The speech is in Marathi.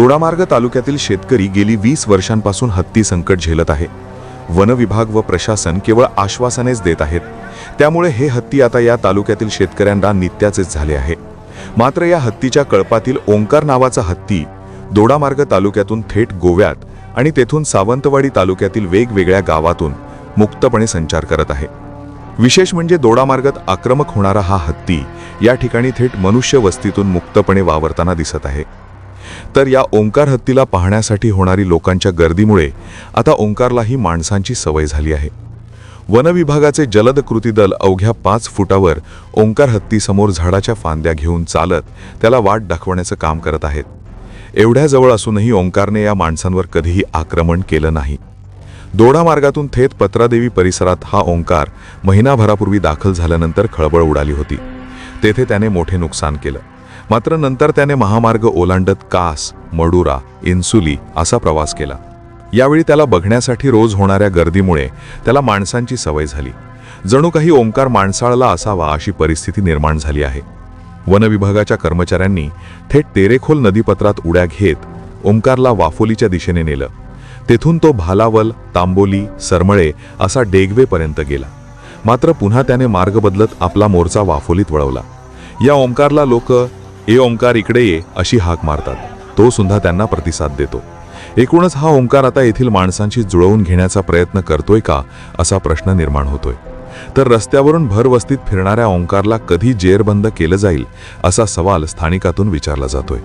दोडामार्ग तालुक्यातील शेतकरी गेली वीस वर्षांपासून हत्ती संकट झेलत आहे. वन विभाग व प्रशासन केवळ आश्वासनेच देत आहेत. त्यामुळे हे हत्ती आता या तालुक्यातील शेतकऱ्यांना नित्याचेच झाले आहे. मात्र या हत्तीच्या कळपातील ओंकार नावाचा हत्ती दोडामार्ग तालुक्यातून थेट गोव्यात आणि तेथून सावंतवाडी तालुक्यातील वेगवेगळ्या गावातून मुक्तपणे संचार करत आहे. विशेष म्हणजे दोडामार्गात आक्रमक होणारा हा हत्ती या ठिकाणी थेट मनुष्य वस्तीतून मुक्तपणे वावरताना दिसत आहे. तर या ओंकार हत्तीला पाहण्यासाठी होणारी लोकांच्या गर्दीमुळे आता ओंकारलाही माणसांची सवय झाली आहे. वनविभागाचे जलद कृती दल अवघ्या पाच फुटावर ओंकार हत्तीसमोर झाडाच्या फांद्या घेऊन चालत त्याला वाट दाखवण्याचं काम करत आहेत. एवढ्या जवळ असूनही ओंकारने या माणसांवर कधीही आक्रमण केलं नाही. दोडा मार्गातून थेट पत्रादेवी परिसरात हा ओंकार महिनाभरापूर्वी दाखल झाल्यानंतर खळबळ उडाली होती. तेथे त्याने मोठे नुकसान केलं. मात्र नंतर त्याने महामार्ग ओलांडत कास मडुरा इन्सुली असा प्रवास केला. यावेळी त्याला बघण्यासाठी रोज होणाऱ्या गर्दीमुळे त्याला माणसांची सवय झाली. जणू काही ओंकार माणसाळला असावा अशी परिस्थिती निर्माण झाली आहे. वनविभागाच्या कर्मचाऱ्यांनी थेट तेरेखोल नदीपत्रात उड्या घेत ओंकारला वाफोलीच्या दिशेने नेलं. तेथून तो भालावल तांबोली सरमळे असा डेगवेपर्यंत गेला. मात्र पुन्हा त्याने मार्ग बदलत आपला मोर्चा वाफोलीत वळवला. या ओंकारला लोक ए ओंकार इकडे ये अशी हाक मारतात. तो सुद्धा त्यांना प्रतिसाद देतो. एकूणच हा ओंकार आता येथील माणसांशी जुळवून घेण्याचा प्रयत्न करतोय का असा प्रश्न निर्माण होतोय. तर रस्त्यावरून भरवस्तीत फिरणाऱ्या ओंकारला कधी जेरबंद केलं जाईल असा सवाल स्थानिकातून विचारला जातोय.